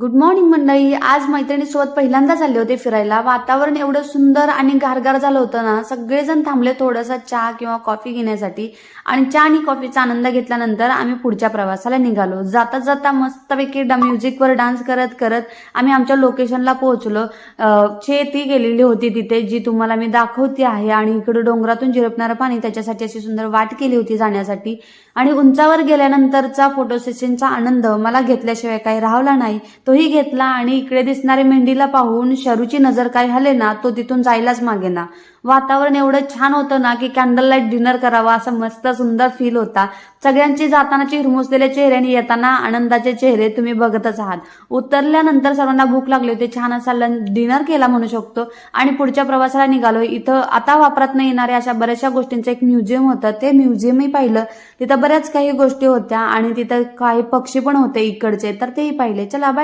Good morning मंडळी. आज मैत्रिणीसोबत पहिल्यांदा आले होते फिरायला. वातावरण एवढं सुंदर आणि गारगार झालं होतं ना सगळेजण थांबले थोडासा चहा किंवा कॉफी घेण्यासाठी. आणि चहा आणि कॉफीचा आनंद घेतल्यानंतर आम्ही पुढच्या प्रवासाला निघालो. जाता जाता मस्तपैकी ड म्युझिकवर डान्स करत करत आम्ही आमच्या लोकेशनला पोहोचलो. अं, शेती गेलेली होती तिथे जी तुम्हाला मी दाखवते आहे. आणि इकडे डोंगरातून झिरपणारं पाणी त्याच्यासाठी अशी सुंदर वाट केली होती जाण्यासाठी. आणि उंचावर गेल्यानंतरचा फोटो सेशनचा आनंद मला घेतल्याशिवाय काही राहला नाही. तोही घेतला आणि इकडे दिसणारे मेंढीला पाहून शरूची नजर काय हले ना तो तिथून जायलाच मागेना वातावरण एवढं छान होतं ना की कॅन्डल लाइट डिनर करावा असं मस्त सुंदर फील होता. सगळ्यांची जातानाची हिरमुसलेले चेहरे आणि येताना आनंदाचे चेहरे तुम्ही बघतच आहात. उतरल्यानंतर सर्वांना भूक लागली होती छान असा डिनर केला म्हणू शकतो. आणि पुढच्या प्रवासाला निघालो इथं आता वापरात नाही येणाऱ्या अशा बऱ्याचशा गोष्टींचं एक म्युझियम होतं. ते म्युझियमही पाहिलं. तिथं बऱ्याच काही गोष्टी होत्या आणि तिथं काही पक्षी पण होते इकडचे तर तेही पाहिले. चला बाय